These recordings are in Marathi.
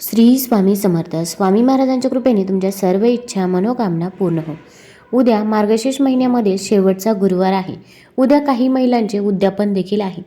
श्री स्वामी समर्थ. स्वामी महाराजांच्या कृपेने तुमच्या सर्व इच्छा मनोकामना पूर्ण हो. उद्या मार्गशीर्ष महिन्यामध्ये शेवटचा गुरुवार आहे. उद्या काही महिलांचे उद्यापन देखील आहे.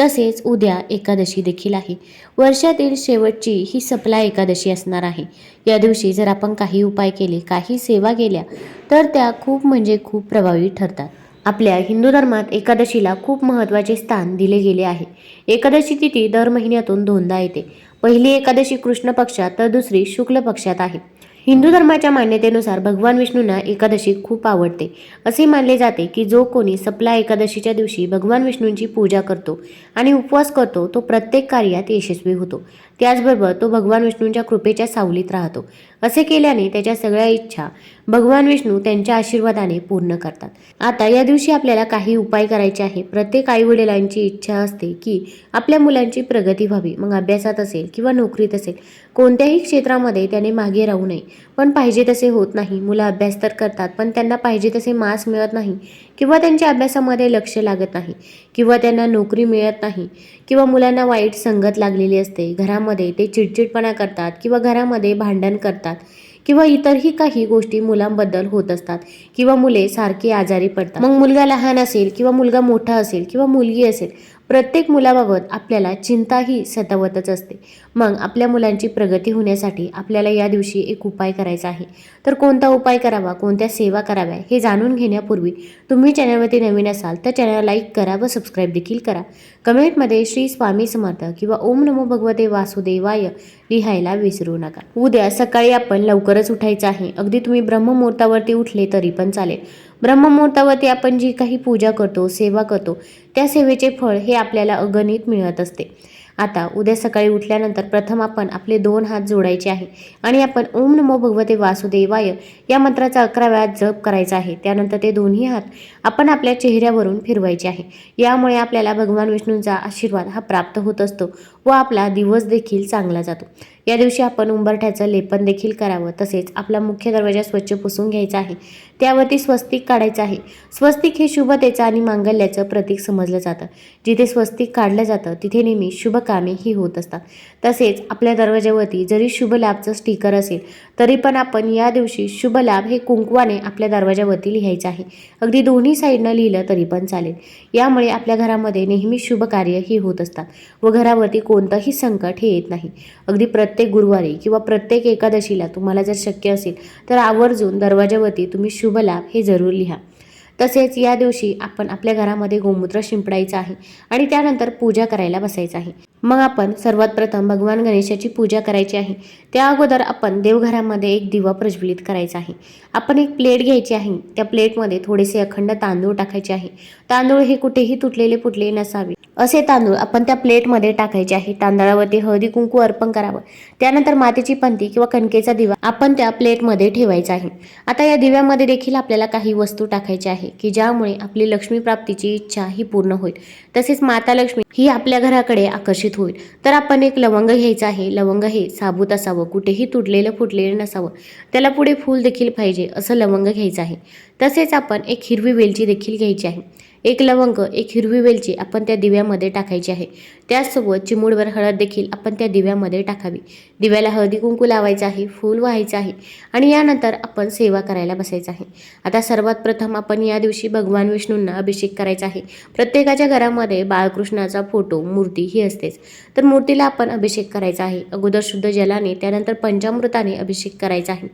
तसेच उद्या एकादशी देखील आहे. वर्षातील शेवटची ही सपला एकादशी असणार आहे. या दिवशी जर आपण काही उपाय केले काही सेवा केल्या तर त्या खूप म्हणजे खूप प्रभावी ठरतात. आपल्या हिंदू धर्मात एकादशीला खूप महत्त्वाचे स्थान दिले गेले आहे. एकादशी तिथी दर महिन्यातून दोनदा येते. पहिली एकादशी कृष्ण पक्षात तर दुसरी शुक्ल पक्षात आहे. हिंदू धर्माच्या मान्यतेनुसार भगवान विष्णूंना एकादशी खूप आवडते. असे मानले जाते की जो कोणी सपला एकादशीच्या दिवशी भगवान विष्णूंची पूजा करतो आणि उपवास करतो तो प्रत्येक कार्यात यशस्वी होतो. त्याचबरोबर तो भगवान विष्णूंच्या कृपेच्या सावलीत राहतो. असे केल्याने त्याच्या सगळ्या इच्छा भगवान विष्णू त्यांच्या आशीर्वादाने पूर्ण करतात. आता या दिवशी आपल्याला काही उपाय करायचे आहे. प्रत्येक आईवडिलांची इच्छा असते की आपल्या मुलांची प्रगती व्हावी. मग अभ्यासात असेल किंवा नोकरीत असेल कोणत्याही क्षेत्रामध्ये त्याने मागे राहू नये. पण पाहिजे तसे होत नाही. मुलं अभ्यास तर करतात पण त्यांना पाहिजे तसे मार्क्स मिळत नाही किंवा त्यांच्या अभ्यासामध्ये लक्ष लागत नाही. किंवा त्यांना नोकरी मिळत नाही किंवा मुलांना वाईट संगत लागलेली असते घरामध्ये ते चिडचिडपणा करतात किंवा घरामध्ये भांडण करतात किंवा इतरही काही गोष्टी मुलांबद्दल होत असतात किंवा मुले सारखी आजारी पडतात. मग मुलगा लहान असेल किंवा मुलगा मोठा असेल किंवा मुलगी असेल प्रत्येक मुलाबाबत आपल्याला चिंताही सतावतच असते. मग आपल्या मुलांची प्रगती होण्यासाठी आपल्याला या दिवशी एक उपाय करायचा आहे. तर कोणता उपाय करावा कोणत्या सेवा कराव्या हे जाणून घेण्यापूर्वी तुम्ही चॅनलवरती नवीन असाल तर चॅनल लाईक करा व सबस्क्राईब देखील करा. कमेंटमध्ये श्री स्वामी समर्थ किंवा ओम नमो भगवते वासुदेवाय लिहायला विसरू नका. उद्या सकाळी आपण लवकरच उठायचं आहे. अगदी तुम्ही ब्रह्ममुहूर्तावरती उठले तरी पण चालेल. ब्रह्ममुहूर्तावरती आपण जी काही पूजा करतो सेवा करतो त्या सेवेचे फळ हे आपल्याला अगणित मिळत असते. आता उद्या सकाळी उठल्यानंतर प्रथम आपण आपले दोन हात जोडायचे आहे आणि आपण ओम नमो भगवते वासुदेवाय या मंत्राचा अकरा वेळा जप करायचा आहे. त्यानंतर ते दोन्ही हात आपण आपल्या चेहऱ्यावरून फिरवायचे आहे. यामुळे आपल्याला भगवान विष्णूंचा आशीर्वाद हा प्राप्त होत असतो व आपला दिवस देखील चांगला जातो. या दिवशी आपण उंबरठ्याचं लेपन देखील करावं तसेच आपला मुख्य दरवाजा स्वच्छ पुसून घ्यायचा आहे. त्यावरती स्वस्तिक काढायचं आहे. स्वस्तिक हे शुभतेचं आणि मांगल्याचं प्रतीक समजलं जातं. जिथे स्वस्तिक काढलं जातं तिथे नेहमी शुभ कामे ही होत असतात. तसेच आपल्या दरवाजावरती जरी शुभ लाभचं स्टिकर असेल तरी पण आपण या दिवशी शुभ लाभ हे कुंकवाने आपल्या दरवाजावरती लिहायचं आहे. अगदी दोन्ही साईडनं लिहिलं तरी पण चालेल. यामुळे आपल्या घरामध्ये नेहमी शुभ कार्य ही होत असतात व घरावरती कोणतंही संकट हे येत नाही. अगदी प्रत्येक गुरुवारी किंवा प्रत्येक एकादशीला तुम्हाला जर शक्य असेल तर आवर्जून दरवाजावरती तुम्ही शुभ लाभ हे जरूर लिहा. तसेच या दिवशी आपण आपल्या घरामध्ये गोमूत्र शिंपडायचं आहे आणि त्यानंतर पूजा करायला बसायचं आहे. मग आपण सर्वात प्रथम भगवान गणेशाची पूजा करायची आहे. त्या अगोदर आपण देवघरामध्ये एक दिवा प्रज्वलित करायचा आहे. आपण एक प्लेट घ्यायची आहे. त्या प्लेटमध्ये थोडेसे अखंड तांदूळ टाकायचे आहे. तांदूळ हे कुठेही तुटलेले फुटले नसावे. असे तांदूळ आपण त्या प्लेटमध्ये टाकायचे आहे. तांदळावरती हळदी कुंकू अर्पण करावं. त्यानंतर मातीची पंथी किंवा कणकेचा दिवा आपण त्या प्लेटमध्ये ठेवायचा आहे. आता या दिव्यामध्ये देखील आपल्याला काही वस्तू टाकायच्या आहे की ज्यामुळे आपली लक्ष्मी प्राप्तीची इच्छा ही पूर्ण होईल. तसेच माता लक्ष्मी ही आपल्या घराकडे आकर्षित होईल. तर आपण एक लवंग घ्यायचं आहे. लवंग हे साबूत असावं. कुठेही तुटलेलं फुटलेलं नसावं. त्याला पुढे फूल देखील पाहिजे असं लवंग घ्यायचं आहे. तसेच आपण एक हिरवी वेलची देखील घ्यायची आहे. एक लवंग एक हिरवी वेलची आपण त्या दिव्यामध्ये टाकायची आहे. त्याचसोबत चिमूडभर हळद देखील आपण त्या दिव्यामध्ये टाकावी. दिव्याला हळदी कुंकू लावायचं आहे फूल व्हायचं आहे आणि यानंतर आपण सेवा करायला बसायचं आहे. आता सर्वात प्रथम आपण या दिवशी भगवान विष्णूंना अभिषेक करायचा आहे. प्रत्येकाच्या घरामध्ये बाळकृष्णाचा फोटो मूर्ती ही असतेच. तर मूर्तीला आपण अभिषेक करायचा आहे. अगोदर शुद्ध जलाने त्यानंतर पंचामृताने अभिषेक करायचा आहे.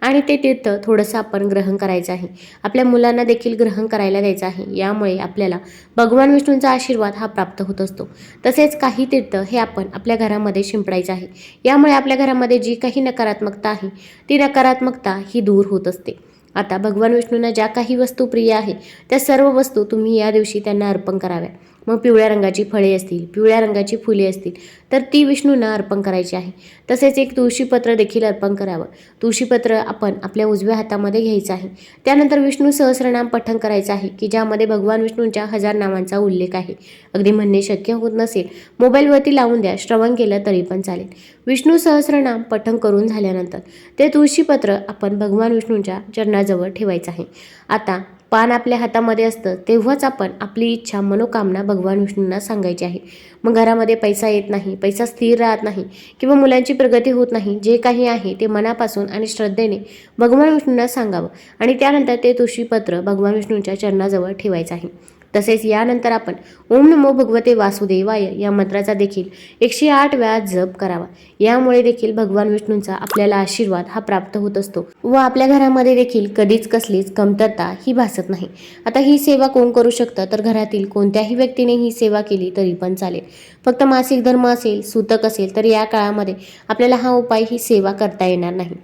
आणि ते तीर्थ थोडंसं आपण ग्रहण करायचं आहे. आपल्या मुलांना देखील ग्रहण करायला द्यायचं आहे. यामुळे आपल्याला भगवान विष्णूंचा आशीर्वाद हा प्राप्त होत असतो. तसेच तसेच काही तीर्थ हे आपण आपल्या घरामध्ये शिंपडायचे आहे. यामुळे आपल्या घरामध्ये जी काही नकारात्मकता आहे ती नकारात्मकता ही दूर होत असते. आता भगवान विष्णूंना ज्या काही वस्तू प्रिय आहे त्या सर्व वस्तू तुम्ही या दिवशी त्यांना अर्पण कराव्या. मग पिवळ्या रंगाची फळे असतील पिवळ्या रंगाची फुले असतील तर ती विष्णूंना अर्पण करायची आहे. तसेच एक तुळशीपत्र देखील अर्पण करावं. तुळशीपत्र आपण आपल्या उजव्या हातामध्ये घ्यायचं आहे. त्यानंतर विष्णू सहस्रनाम पठण करायचं आहे की ज्यामध्ये भगवान विष्णूंच्या हजार नावांचा उल्लेख आहे. अगदी म्हणणे शक्य होत नसेल मोबाईलवरती लावून द्या श्रवण केलं तरी पण चालेल. विष्णू सहस्रनाम पठण करून झाल्यानंतर ते तुळशीपत्र आपण भगवान विष्णूंच्या चरणाजवळ ठेवायचं आहे. आता पान आपल्या हातामध्ये असतं तेव्हाच आपण आपली इच्छा मनोकामना भगवान विष्णूंना सांगायची आहे. मग घरामध्ये पैसा येत नाही पैसा स्थिर राहत नाही किंवा मुलांची प्रगती होत नाही जे काही आहे ते मनापासून आणि श्रद्धेने भगवान विष्णूंना सांगावं आणि त्यानंतर ते तुळशीपत्र भगवान विष्णूंच्या चरणाजवळ ठेवायचं आहे. तसेच यानंतर आपण ओम नमो भगवते वासुदेवाय या मंत्राचा देखील एकशे आठ वेळा जप करावा. यामुळे देखील भगवान विष्णूंचा आपल्याला आशीर्वाद हा प्राप्त होत असतो व आपल्या घरामध्ये देखील कधीच कसलीच कमतरता ही भासत नाही. आता ही सेवा कोण करू शकतं? तर घरातील कोणत्याही व्यक्तीने ही सेवा केली तरी पण चालेल. फक्त मासिक धर्म असेल सूतक असेल तर या काळामध्ये आपल्याला हा उपाय ही सेवा करता येणार नाही.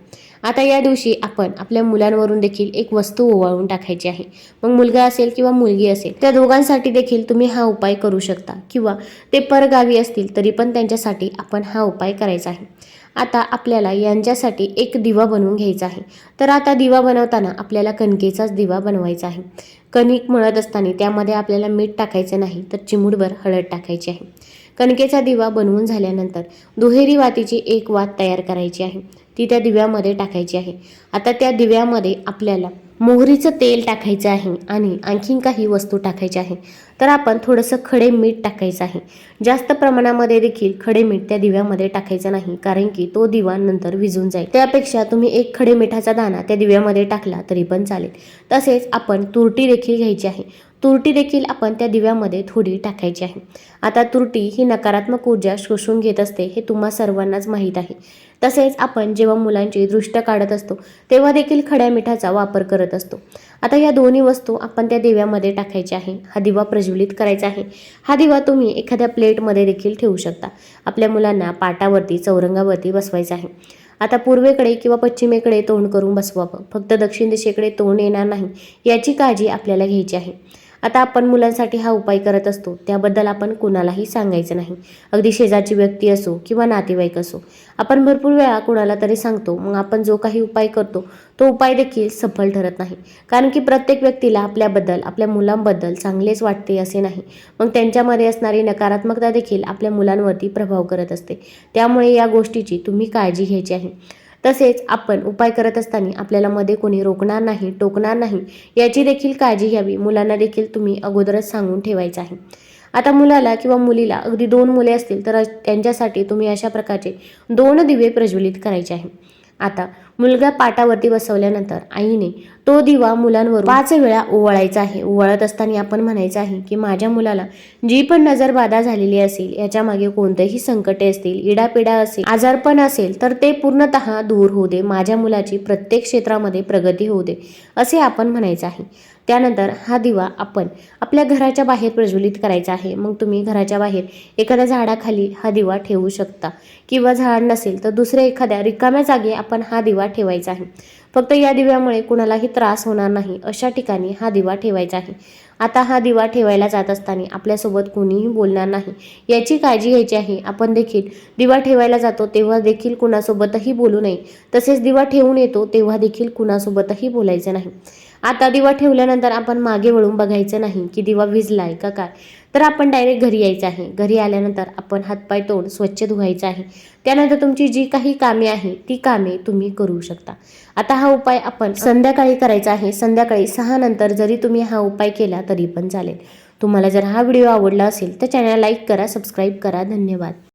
आता या दिवशी आपण आपल्या मुलांवरून देखील एक वस्तू ओवाळून टाकायची आहे. मग मुलगा असेल किंवा मुलगी असेल त्या दोघांसाठी देखील तुम्ही हा उपाय करू शकता किंवा ते परगावी असतील तरी पण त्यांच्यासाठी आपण हा उपाय करायचा आहे. आता आपल्याला यांच्यासाठी एक दिवा बनवून घ्यायचा आहे. तर आता दिवा बनवताना आपल्याला कणकेचाच दिवा बनवायचा आहे. कणिक मळत असताना त्यामध्ये आपल्याला मीठ टाकायचं नाही तर चिमूडभर हळद टाकायची आहे. कणकेचा दिवा बनवून झाल्यानंतर दुहेरी वातीची एक वात तयार करायची आहे. ती त्या दिव्यामध्ये टाकायची आहे. आता त्या दिव्यामध्ये आपल्याला मोहरीचं तेल टाकायचं आहे आणि आणखीन काही वस्तू टाकायच्या आहे. तर आपण थोडंसं खडे मीठ टाकायचं आहे. जास्त प्रमाणामध्ये देखील खडे मीठ त्या दिव्यामध्ये टाकायचं नाही कारण की तो दिवा नंतर विजून जाईल. त्यापेक्षा तुम्ही एक खडे मिठाचा दाणा त्या दिव्यामध्ये टाकला तरी पण चालेल. तसेच आपण तुरटी देखील घ्यायची आहे. तुरटी देखील आपण त्या दिव्यामध्ये थोडी टाकायची आहे. आता तुरटी ही नकारात्मक ऊर्जा शोषून घेत असते हे तुम्हा सर्वांनाच माहीत आहे. तसेच आपण जेव्हा मुलांची दृष्ट काढत असतो तेव्हा देखील खड्या मिठाचा वापर करत असतो. आता या दोन्ही वस्तू आपण त्या दिव्यामध्ये टाकायच्या आहे. हा दिवा प्रज्वलित करायचा आहे. हा दिवा तुम्ही एखाद्या प्लेटमध्ये देखील ठेवू शकता. आपल्या मुलांना पाटावरती चौरंगावरती बसवायचा आहे. आता पूर्वेकडे किंवा पश्चिमेकडे तोंड करून बसवावं. फक्त दक्षिण दिशेकडे तोंड येणार नाही याची काळजी आपल्याला घ्यायची आहे. आता आपण मुलांसाठी हा उपाय करत असतो. त्याबद्दल आपण कुणालाही सांगायचं नाही. अगदी शेजारची व्यक्ती असो किंवा नातेवाईक असो. आपण भरपूर वेळा कुणाला तरी सांगतो मग आपण जो काही उपाय करतो तो उपाय देखील सफल ठरत नाही. कारण की प्रत्येक व्यक्तीला आपल्याबद्दल आपल्या मुलांबद्दल चांगलेच वाटते असे नाही. मग त्यांच्यामध्ये असणारी नकारात्मकता देखील आपल्या मुलांवरती प्रभाव करत असते. त्यामुळे या गोष्टीची तुम्ही काळजी घ्यायची आहे. तसेच आपण उपाय करत असताना आपल्याला मध्ये कोणी रोखणार नाही टोकणार नाही याची देखील काळजी घ्यावी. मुलांना देखील तुम्ही अगोदरच सांगून ठेवायचं आहे. आता मुलाला किंवा मुलीला अगदी दोन मुले असतील तर त्यांच्यासाठी तुम्ही अशा प्रकारचे दोन दिवे प्रज्वलित करायचे आहे. आता मुलगा पाटावरती बसवल्यानंतर आईने तो दिवा मुलांवर पाच वेळा ओवाळायचा आहे. ओवाळत असताना आपण म्हणायचं आहे की माझ्या मुलाला जी पण नजरबाधा झालेली असेल याच्या मागे कोणतेही संकटे असतील इडापिडा असेल आजारपण असेल तर ते पूर्णतः दूर होऊ दे. माझ्या मुलाची प्रत्येक क्षेत्रामध्ये प्रगती होऊ दे असे आपण म्हणायचं आहे. त्यानंतर हा दिवा आपण आपल्या घराच्या बाहेर प्रज्वलित करायचा आहे. मग तुम्ही घराच्या बाहेर एखाद्या झाडाखाली हा दिवा ठेवू शकता किंवा झाड नसेल तर दुसऱ्या एखाद्या रिकाम्या जागी आपण हा दिवा ठेवायचा आहे. फक्त या दिव्यामुळे कुणालाही त्रास होणार नाही अशा ठिकाणी हा दिवा ठेवायचा आहे. आता हा दिवा ठेवायला जात असताना आपल्यासोबत कोणीही बोलणार नाही. याची काळजी घ्यायची आहे. आपण देखील दिवा ठेवायला जातो तेव्हा देखील कुणासोबतही बोलू नये. तसेच दिवा ठेवून येतो तेव्हा देखील कुणासोबतही बोलायचं नाही. आता दिवा ठेवल्यानंतर आपण मागे वळून बघायचं नाही की दिवा विझलाय का काय. तर आपण डायरेक्ट घरी यायचं आहे. घरी आल्यानंतर आपण हातपाय तोंड स्वच्छ धुवायचं आहे. त्यानंतर तुमची जी काही कामे आहे ती कामे तुम्ही करू शकता. आता हा उपाय आपण संध्याकाळी करायचा आहे. संध्याकाळी सहा नंतर जरी तुम्ही हा उपाय केला तरी पण चालेल. तुम्हाला जर हा व्हिडिओ आवडला असेल तर चॅनल लाईक करा सबस्क्राईब करा. धन्यवाद.